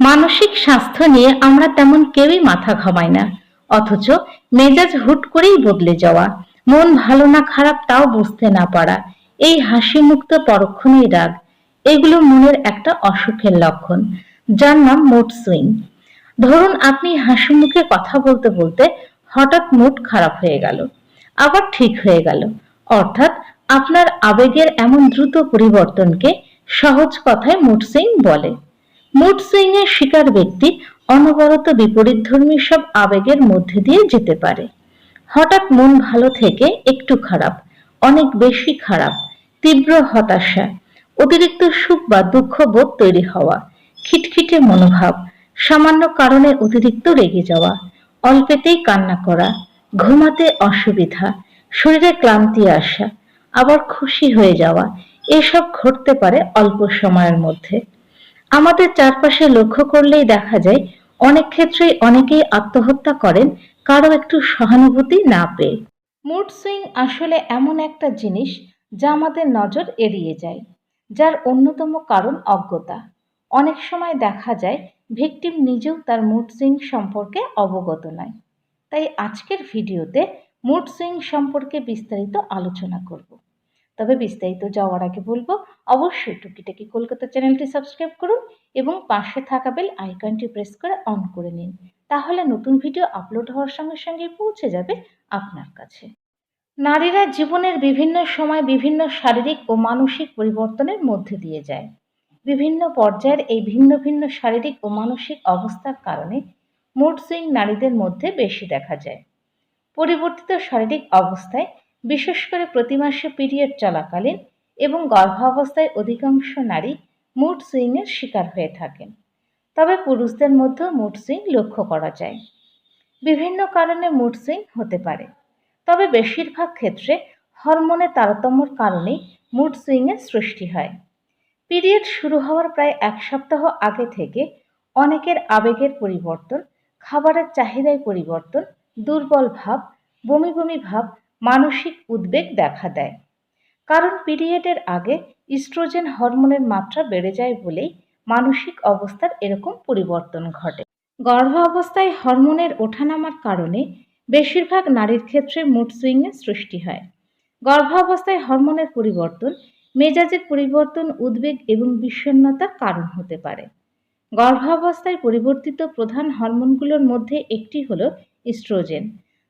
মানসিক স্বাস্থ্য নিয়ে আমরা তেমন কেউই মাথা ঘামাই না। অথচ মেজাজ হুট করেই বদলে যাওয়া। মন ভালো না, খারাপ তাও বুঝতে না পারা। এই হাসি মুক্ত পরক্ষণেই রাগ। এগুলো মনের একটা অসুখের লক্ষণ। যার নাম মুড সুইং ধরুন আপনি হাসি মুখে কথা বলতে বলতে হঠাৎ মুড খারাপ হয়ে গেল। আবার ঠিক হয়ে গেল। অর্থাৎ আপনার আবেগের এমন দ্রুত পরিবর্তনকে সহজ কথায় মুড সুইং বলে। মুড সুইং এর শিকার ব্যক্তি অনবরত বিপরীতধর্মী সব আবেগের মধ্যে দিয়ে যেতে পারে। হঠাৎ মন ভালো থেকে একটু খারাপ, অনেক বেশি খারাপ, তীব্র হতাশা, অতিরিক্ত সুখ বা দুঃখ বোধ তৈরি হওয়া, খিটখিটে মনোভাব, সামান্য কারণে অতিরিক্ত রেগে যাওয়া, অল্পেতেই কান্না করা, ঘুমাতে অসুবিধা, শরীরে ক্লান্তি আসা আবার খুশি হয়ে যাওয়া। এসব ঘটতে পারে অল্প সময়ের মধ্যে। আমাদের চারপাশে লক্ষ্য করলেই দেখা যায়, অনেক ক্ষেত্রেই অনেকেই আত্মহত্যা করেন, কারও একটু সহানুভূতি না পেয়ে। মুড সুইং আসলে এমন একটা জিনিস যা আমাদের নজর এড়িয়ে যায়, যার অন্যতম কারণ অজ্ঞতা। অনেক সময় দেখা যায়, ভিকটিম নিজেও তার মুড সুইং সম্পর্কে অবগত নয়। তাই আজকের ভিডিওতে মুড সুইং সম্পর্কে বিস্তারিত আলোচনা করব। তবে বিস্তারিত যাওয়ার আগে বলব, অবশ্যই টুকিটাকি কলকাতা চ্যানেলটি সাবস্ক্রাইব করুন এবং পাশে থাকা বেল আইকনটি প্রেস করে অন করে নিন। তাহলে নতুন ভিডিও আপলোড হওয়ার সঙ্গে সঙ্গে পৌঁছে যাবে আপনার কাছে। নারীরা জীবনের বিভিন্ন সময় বিভিন্ন শারীরিক ও মানসিক পরিবর্তনের মধ্যে দিয়ে যায়। বিভিন্ন পর্যায়ের এই ভিন্ন ভিন্ন শারীরিক ও মানসিক অবস্থার কারণে মুড সুইং নারীদের মধ্যে বেশি দেখা যায়। পরিবর্তিত শারীরিক অবস্থায় বিশেষ করে প্রতি মাসে পিরিয়ড চলাকালীন এবং গর্ভাবস্থায় অধিকাংশ নারী মুড সুইংয়ের শিকার হয়ে থাকেন। তবে পুরুষদের মধ্যেও মুড সুইং লক্ষ্য করা যায়। বিভিন্ন কারণে মুড সুইং হতে পারে। তবে বেশিরভাগ ক্ষেত্রে হরমোনের তারতম্যর কারণেই মুড সুইংয়ের সৃষ্টি হয়। পিরিয়ড শুরু হওয়ার প্রায় এক সপ্তাহ আগে থেকে অনেকের আবেগের পরিবর্তন, খাবারের চাহিদায় পরিবর্তন, দুর্বল ভাব, বমি বমি ভাব মানসিক উদ্বেগ দেখা দেয়। কারণ পিরিয়ডের আগে ইস্ট্রোজেন হরমোনের মাত্রা বেড়ে যায় বলেই মানসিক অবস্থার এরকম পরিবর্তন ঘটে। গর্ভ অবস্থায় হরমোনের ওঠানামার কারণে বেশিরভাগ নারীর ক্ষেত্রে মুড সুইংয়ের সৃষ্টি হয়। গর্ভাবস্থায় হরমোনের পরিবর্তন, মেজাজের পরিবর্তন, উদ্বেগ এবং বিষণ্ণতার কারণ হতে পারে। গর্ভাবস্থায় পরিবর্তিত প্রধান হরমোনগুলোর মধ্যে একটি হল ইস্ট্রোজেন।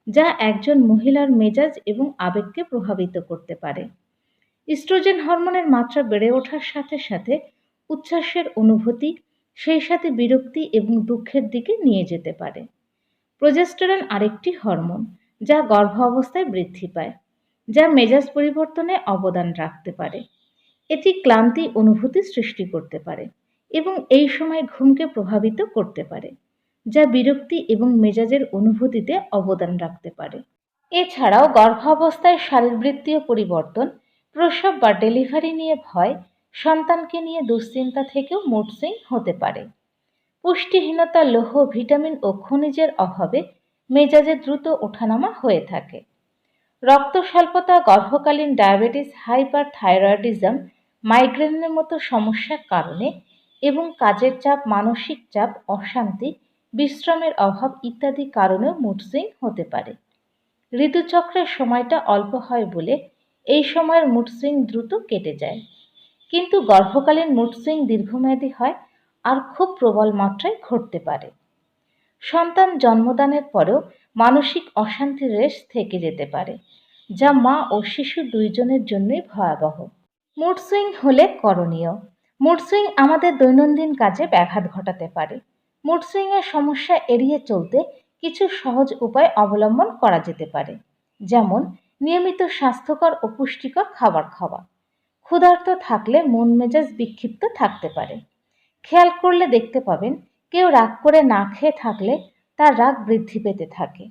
যা একজন মহিলার মেজাজ এবং আবেগকে প্রভাবিত করতে পারে। ইস্ট্রোজেন হরমোনের মাত্রা বেড়ে ওঠার সাথে সাথে উচ্ছ্বাসের অনুভূতি, সেই সাথে বিরক্তি এবং দুঃখের দিকে নিয়ে যেতে পারে। প্রজেস্টেরন আরেকটি হরমোন, যা গর্ভ অবস্থায় বৃদ্ধি পায়, যা মেজাজ পরিবর্তনে অবদান রাখতে পারে। এটি ক্লান্তি অনুভূতি সৃষ্টি করতে পারে এবং এই সময় ঘুমকে প্রভাবিত করতে পারে। যা বিরক্তি এবং মেজাজের অনুভূতিতে অবদান রাখতে পারে। এছাড়াও গর্ভাবস্থায় শারীরবৃত্তীয় পরিবর্তন, প্রসব বা ডেলিভারি নিয়ে ভয়, সন্তানকে নিয়ে দুশ্চিন্তা থেকেও মুড হতে পারে। পুষ্টিহীনতা, লৌহ, ভিটামিন ও খনিজের অভাবে মেজাজে দ্রুত ওঠানামা হয়ে থাকে। রক্ত স্বল্পতা, গর্ভকালীন ডায়াবেটিস হাইপার থাইরয়েডিজম মাইগ্রেনের মতো সমস্যার কারণে এবং কাজের চাপ, মানসিক চাপ, অশান্তি বিশ্রামের অভাব ইত্যাদি কারণেও মুড সুইং হতে পারে। ঋতুচক্রের সময়টা অল্প হয় বলে এই সময়ের মুড সুইং দ্রুত কেটে যায়। কিন্তু গর্ভকালীন মুড সুইং দীর্ঘমেয়াদী হয় আর খুব প্রবল মাত্রায় ঘটতে পারে। সন্তান জন্মদানের পরেও মানসিক অশান্তির রেশ থেকে যেতে পারে, যা মা ও শিশু দুইজনের জন্যই ভয়াবহ। মুড সুইং হলে করণীয়। মুড সুইং আমাদের দৈনন্দিন কাজে ব্যাঘাত ঘটাতে পারে। মুড সুইংয়ের সমস্যা এড়িয়ে চলতে কিছু সহজ উপায় অবলম্বন করা যেতে পারে। যেমন, নিয়মিত স্বাস্থ্যকর ও পুষ্টিকর খাবার খাওয়া। ক্ষুধার্ত থাকলে মন মেজাজ বিক্ষিপ্ত থাকতে পারে। খেয়াল করলে দেখতে পাবেন, কেউ রাগ করে না খেয়ে থাকলে তার রাগ বৃদ্ধি পেতে থাকে।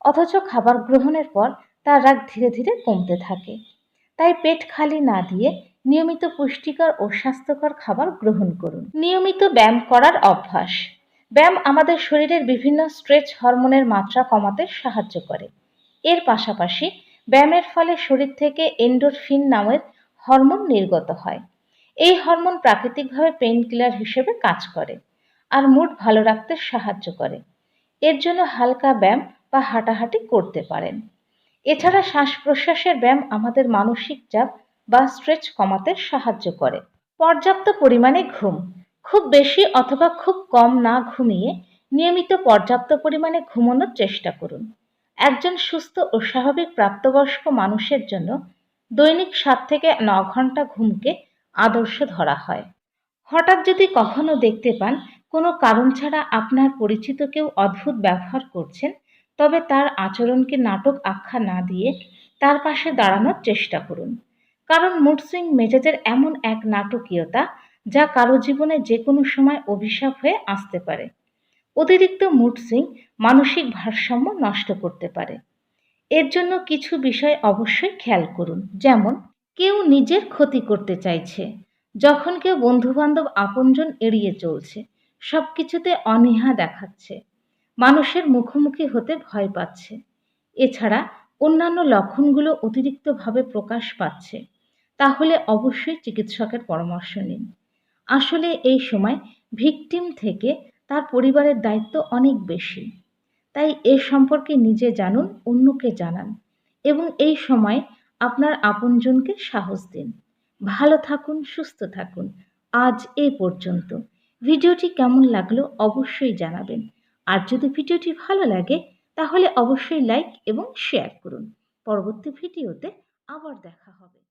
অথচ খাবার গ্রহণের পর তার রাগ ধীরে ধীরে কমতে থাকে। তাই পেট খালি না দিয়ে নিয়মিত পুষ্টিকর ও স্বাস্থ্যকর খাবার গ্রহণ করুন। নিয়মিত ব্যায়াম করার অভ্যাস। ব্যায়াম আমাদের শরীরের বিভিন্ন স্ট্রেচ হরমোনের মাত্রা কমাতে সাহায্য করে। এর পাশাপাশি ব্যায়ামের ফলে শরীর থেকে এন্ডোরফিন নামের হরমোন নির্গত হয়। এই হরমোন প্রাকৃতিকভাবে পেইন কিলার হিসেবে কাজ করে আর মুড ভালো রাখতে সাহায্য করে। এর জন্য হালকা ব্যায়াম বা হাঁটাহাঁটি করতে পারেন। এছাড়া শ্বাস প্রশ্বাসের ব্যায়াম আমাদের মানসিক চাপ বা স্ট্রেচ কমাতে সাহায্য করে। পর্যাপ্ত পরিমাণে ঘুম খুব বেশি অথবা খুব কম না ঘুমিয়ে নিয়মিত পর্যাপ্ত পরিমাণে ঘুমানোর চেষ্টা করুন। একজন সুস্থ ও স্বাভাবিক প্রাপ্তবয়স্ক মানুষের জন্য দৈনিক সাত থেকে ন ঘণ্টা ঘুমকে আদর্শ ধরা হয়। হঠাৎ যদি কখনো দেখতে পান কোনো কারণ ছাড়া আপনার পরিচিত কেউ অদ্ভুত ব্যবহার করছেন, তবে তার আচরণকে নাটক আখ্যা না দিয়ে তার পাশে দাঁড়ানোর চেষ্টা করুন। কারণ মুড সুইং মেজাজের এমন এক নাটকীয়তা যা কারও জীবনে যে কোনো সময় অভিশাপ হয়ে আসতে পারে। অতিরিক্ত মুড সুইং মানসিক ভারসাম্য নষ্ট করতে পারে। এর জন্য কিছু বিষয় অবশ্যই খেয়াল করুন। যেমন, কেউ নিজের ক্ষতি করতে চাইছে। যখন কেউ বন্ধুবান্ধব আপনজন এড়িয়ে চলছে সব কিছুতে অনীহা দেখাচ্ছে। মানুষের মুখোমুখি হতে ভয় পাচ্ছে। এছাড়া অন্যান্য লক্ষণগুলো অতিরিক্তভাবে প্রকাশ পাচ্ছে। তাহলে অবশ্যই চিকিৎসকের পরামর্শ নিন। আসলে এই সময় ভিকটিম থেকে তার পরিবারের দায়িত্ব অনেক বেশি। তাই এ সম্পর্কে নিজে জানুন, অন্যকে জানান এবং এই সময় আপনার আপনজনকে সাহস দিন। ভালো থাকুন, সুস্থ থাকুন। আজ এই পর্যন্ত। ভিডিওটি কেমন লাগল অবশ্যই জানাবেন। আর যদি ভিডিওটি ভালো লাগে, তাহলে অবশ্যই লাইক এবং শেয়ার করুন। পরবর্তী ভিডিওতে আবার দেখা হবে।